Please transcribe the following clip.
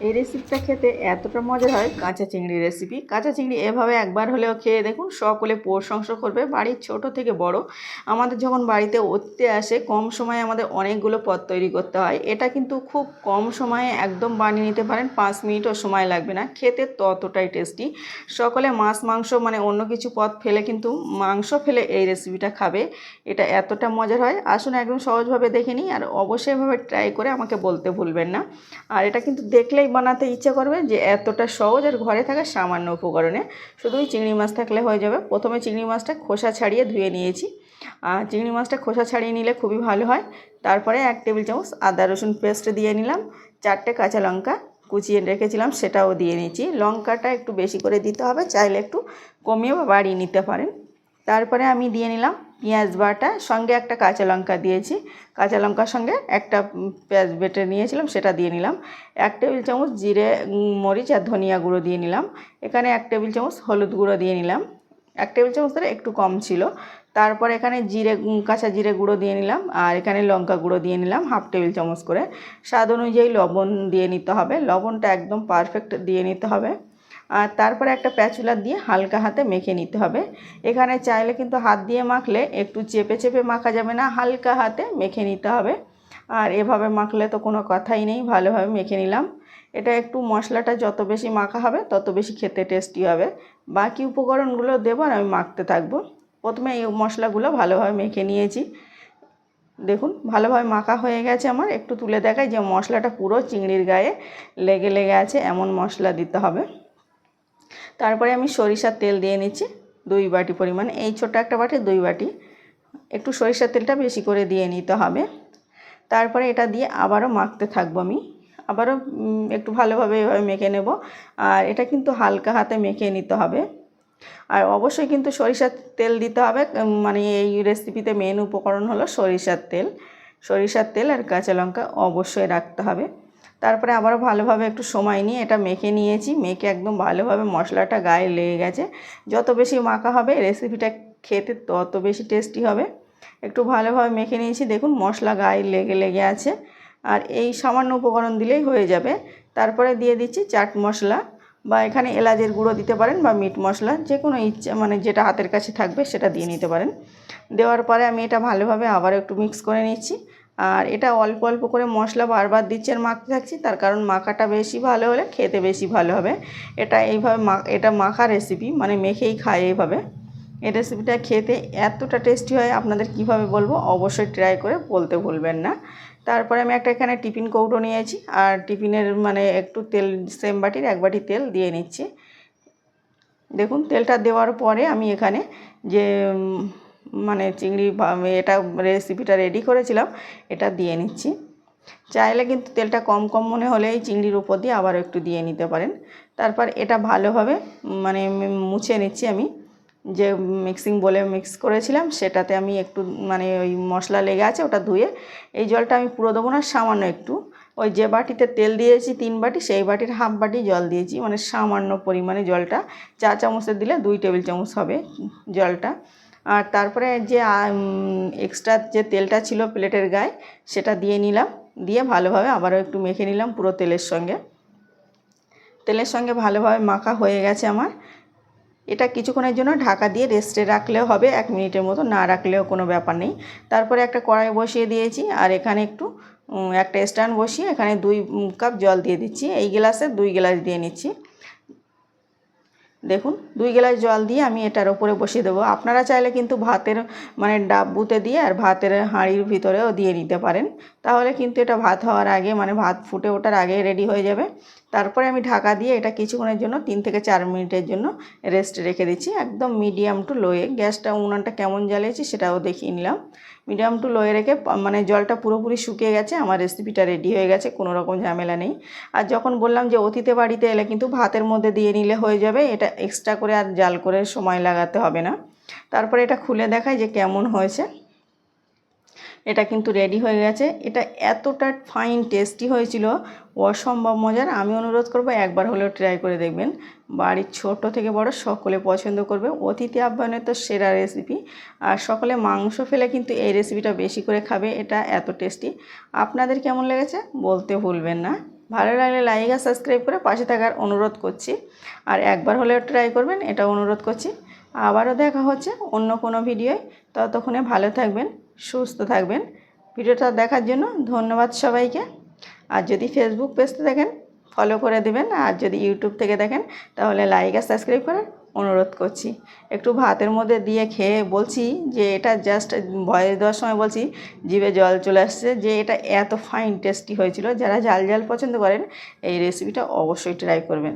এই রেসিপিটা খেতে এতটা মজার হয়। কাঁচা চিংড়ি রেসিপি কাঁচা চিংড়ি এভাবে একবার হলেও খেয়ে দেখুন, সকলে প্রশংসা করবে। বাড়ির ছোট থেকে বড়। আমাদের যখন বাড়িতে অতিথি আসে, কম সময়ে আমাদের অনেকগুলো পদ তৈরি করতে হয়। এটা কিন্তু খুব কম সময়ে একদম বানিয়ে নিতে পারেন। পাঁচ মিনিটও সময় লাগবে না। খেতে ততটাই টেস্টি সকলে মাছ, মাংস মানে অন্য কিছু পদ ফেলে কিন্তু মাংস ফেলে এই রেসিপিটা খাবে। এটা এতটা মজার হয়। আসুন একদম সহজভাবে দেখে নিই। আর অবশ্যই এভাবে ট্রাই করে আমাকে বলতে ভুলবেন না। আর এটা কিন্তু দেখলেই বানাতে ইচ্ছে করবে যে এতটা সহজ আর ঘরে থাকা সামান্য উপকরণে। শুধুই চিংড়ি মাছ থাকলে হয়ে যাবে। প্রথমে চিংড়ি মাছটা খোসা ছাড়িয়ে ধুয়ে নিয়েছি। আর চিংড়ি মাছটা খোসা ছাড়িয়ে নিলে খুবই ভালো হয়। তারপরে এক টেবিল চামচ আদা রসুন পেস্ট দিয়ে নিলাম। চারটে কাঁচা লঙ্কা কুচিয়ে রেখেছিলাম, সেটাও দিয়ে নিয়েছি। লঙ্কাটা একটু বেশি করে দিতে হবে, চাইলে একটু কমিয়ে বা বাড়িয়ে নিতে পারেন। তারপরে আমি দিয়ে নিলাম পেঁয়াজ বাটা, সঙ্গে একটা কাঁচা লঙ্কা দিয়েছি। কাঁচা লঙ্কার সঙ্গে একটা পেঁয়াজ বেটে নিয়েছিলাম, সেটা দিয়ে নিলাম। এক টেবিল চামচ জিরে মরিচ আর ধনিয়া গুঁড়ো দিয়ে নিলাম। এখানে এক টেবিল চামচ হলুদ গুঁড়ো দিয়ে নিলাম। এক টেবিল চামচ ধরে একটু কম ছিল। তারপর এখানে জিরে কাঁচা জিরে গুঁড়ো দিয়ে নিলাম আর এখানে লঙ্কা গুঁড়ো দিয়ে নিলাম হাফ টেবিল চামচ করে। স্বাদ অনুযায়ী লবণ দিয়ে নিতে হবে। লবণটা একদম পারফেক্ট দিয়ে নিতে হবে। আর তারপরে একটা প্যাচুলা দিয়ে হালকা হাতে মেখে নিতে হবে। এখানে চাইলে কিন্তু হাত দিয়ে মাখলে একটু চেপে চেপে মাখা যাবে না, হালকা হাতে মেখে নিতে হবে। আর এভাবে মাখলে তো কোনো কথাই নেই, ভালোভাবে মেখে নিলাম। এটা একটু মশলাটা যত বেশি মাখা হবে, তত বেশি খেতে টেস্টি হবে। বাকি উপকরণগুলো দেবো আর আমি মাখতে থাকব। প্রথমে এই মশলাগুলো ভালোভাবে মেখে নিয়েছি। দেখুন, ভালোভাবে মাখা হয়ে গেছে আমার। একটু তুলে দেখাই যে মশলাটা পুরো চিংড়ির গায়ে লেগে লেগে আছে, এমন মশলা দিতে হবে। তারপরে আমি সরিষার তেল দিয়ে নিচ্ছি দুই বাটি পরিমাণ। এই ছোট একটা বাটি, দুই বাটি। একটু সরিষার তেলটা বেশি করে দিয়ে নিতে হবে। তারপরে এটা দিয়ে আবারও মাখতে থাকব আমি। আবারও একটু ভালোভাবে এভাবে মেখে নেব। আর এটা কিন্তু হালকা হাতে মেখে নিতে হবে। আর অবশ্যই কিন্তু সরিষার তেল দিতে হবে। মানে এই রেসিপিতে মেন উপকরণ হলো সরিষার তেল। সরিষার তেল আর কাঁচা লঙ্কা অবশ্যই রাখতে হবে। তারপরে আবারও ভালোভাবে একটু সময় নিয়ে এটা মেখে নিয়েছি। মেখে একদম ভালোভাবে মশলাটা গায়ে লেগে গেছে। যত বেশি মাখা হবে রেসিপিটা খেতে তত বেশি টেস্টি হবে। একটু ভালোভাবে মেখে নিয়েছি। দেখুন, মশলা গায়ে লেগে লেগে আছে। আর এই সামান্য উপকরণ দিলেই হয়ে যাবে। তারপরে দিয়ে দিচ্ছি চাট মশলা বা এখানে এলাচের গুঁড়ো দিতে পারেন বা মিট মশলা। যে কোনো ইচ্ছা মানে যেটা হাতের কাছে থাকবে সেটা দিয়ে নিতে পারেন। দেওয়ার পরে আমি এটা ভালোভাবে আবার একটু মিক্স করে নিচ্ছি। আর এটা অল্প অল্প করে মশলা বারবার দিচ্ছি আর মাখতে থাকছি, তার কারণ মাখাটা বেশি ভালো হলে খেতে বেশি ভালো হবে। এটা এইভাবে এটা মাখা রেসিপি মানে মেখেই খায় এইভাবে। এই রেসিপিটা খেতে এতটা টেস্টি হয়, আপনাদের কীভাবে বলব অবশ্যই ট্রাই করে বলতে ভুলবেন না। তারপরে আমি একটা এখানে টিফিন কৌটো নিয়েছি, আর টিফিনের মানে একটু তেল সেম বাটির এক বাটি তেল দিয়ে নিচ্ছি। দেখুন, তেলটা দেওয়ার পরে আমি এখানে যে মানে চিংড়ি এটা রেসিপিটা রেডি করেছিলাম, এটা দিয়ে নিচ্ছি। চাইলে কিন্তু তেলটা কম কম মনে হলে এই চিংড়ির উপর দিয়ে আবার একটু দিয়ে নিতে পারেন। তারপর এটা ভালোভাবে মানে মুছে নিচ্ছি আমি। যে মিক্সিং বলে মিক্স করেছিলাম, সেটাতে আমি একটু মানে ওই মশলা লেগে আছে ওটা ধুয়ে, এই জলটা আমি পুরো দেবো না, সামান্য একটু। ওই যে বাটিতে তেল দিয়েছি তিন বাটি, সেই বাটির হাফ বাটি জল দিয়েছি মানে সামান্য পরিমাণে জলটা। চা চামচের দিলে দুই টেবিল চামচ হবে জলটা। আর তারপরে যে এক্সট্রা যে তেলটা ছিল প্লেটের গায়ে, সেটা দিয়ে নিলাম। দিয়ে ভালোভাবে আবারও একটু মেখে নিলাম পুরো তেলের সঙ্গে। তেলের সঙ্গে ভালোভাবে মাখা হয়ে গেছে আমার। এটা কিছুক্ষণের জন্য ঢাকা দিয়ে রেস্টে রাখলেও হবে, এক মিনিটের মতো না রাখলেও কোনো ব্যাপার নেই। তারপরে একটা কড়াই বসিয়ে দিয়েছি, আর এখানে একটু একটা স্ট্যান্ড বসিয়ে এখানে দুই কাপ জল দিয়ে দিচ্ছি। এই গ্লাসে দুই গ্লাস দিয়ে নিচ্ছি। দেখুন, দুই গ্লাস জল দিয়ে আমি এটার ওপরে বসিয়ে দেবো। আপনারা চাইলে কিন্তু ভাতের মানে ডাব্বুতে দিয়ে আর ভাতের হাঁড়ির ভিতরেও দিয়ে নিতে পারেন। তাহলে কিন্তু এটা ভাত হওয়ার আগে মানে ভাত ফুটে ওঠার আগে রেডি হয়ে যাবে। তারপরে আমি ঢাকা দিয়ে এটা কিছুক্ষণের জন্য, তিন থেকে চার মিনিটের জন্য রেস্ট রেখে দিচ্ছি। একদম মিডিয়াম টু লোয়ে গ্যাসটা, উনানটা কেমন জ্বালিয়েছি সেটাও দেখিয়ে নিলাম। মিডিয়াম টু লোয়ে রেখে মানে জলটা পুরোপুরি শুকিয়ে গেছে, আমার রেসিপিটা রেডি হয়ে গেছে, কোনো রকম ঝামেলা নেই। আর যখন বললাম যে অতিথি বাড়িতে এলে কিন্তু ভাতের মধ্যে দিয়ে নিলে হয়ে যাবে, এটা এক্সট্রা করে আর জাল করে সময় লাগাতে হবে না। তারপরে এটা খুলে দেখাই যে কেমন হয়েছে। এটা কিন্তু রেডি হয়ে গেছে। এটা এতটা ফাইন টেস্টি হয়েছিল। অসম্ভব মজার। আমি অনুরোধ করব একবার হলেও ট্রাই করে দেখবেন। বাড়ির ছোট থেকে বড় সকলে পছন্দ করবে। অতিথি আহ্বানের তো সেরা রেসিপি আর সকলে মাংস ফেলে কিন্তু এই রেসিপিটা বেশি করে খাবে। এটা এত টেস্টি আপনাদের কেমন লেগেছে? বলতে ভুলবেন না। ভালো লাগলে লাইক আর সাবস্ক্রাইব করে পাশে থাকার অনুরোধ করছি। আর একবার হলেও ট্রাই করবেন এটা অনুরোধ করছি। আবারও দেখা হচ্ছে অন্য কোনো ভিডিওয় ততক্ষণে ভালো থাকবেন। সুস্থ থাকবেন। ভিডিওটা দেখার জন্য ধন্যবাদ সবাইকে। আর যদি ফেসবুক পেজতে দেখেন ফলো করে দেবেন। আর যদি ইউটিউব থেকে দেখেন, তাহলে লাইক আর সাবস্ক্রাইব করার অনুরোধ করছি। একটু ভাতের মধ্যে দিয়ে খেয়ে বলছি যে, এটা জাস্ট ভয়েস দেওয়ার সময় বলছি, জিভে জল চলে আসছে যে, এটা এত ফাইন টেস্টি হয়েছিল। যারা ঝাল ঝাল পছন্দ করেন, এই রেসিপিটা অবশ্যই ট্রাই করবেন।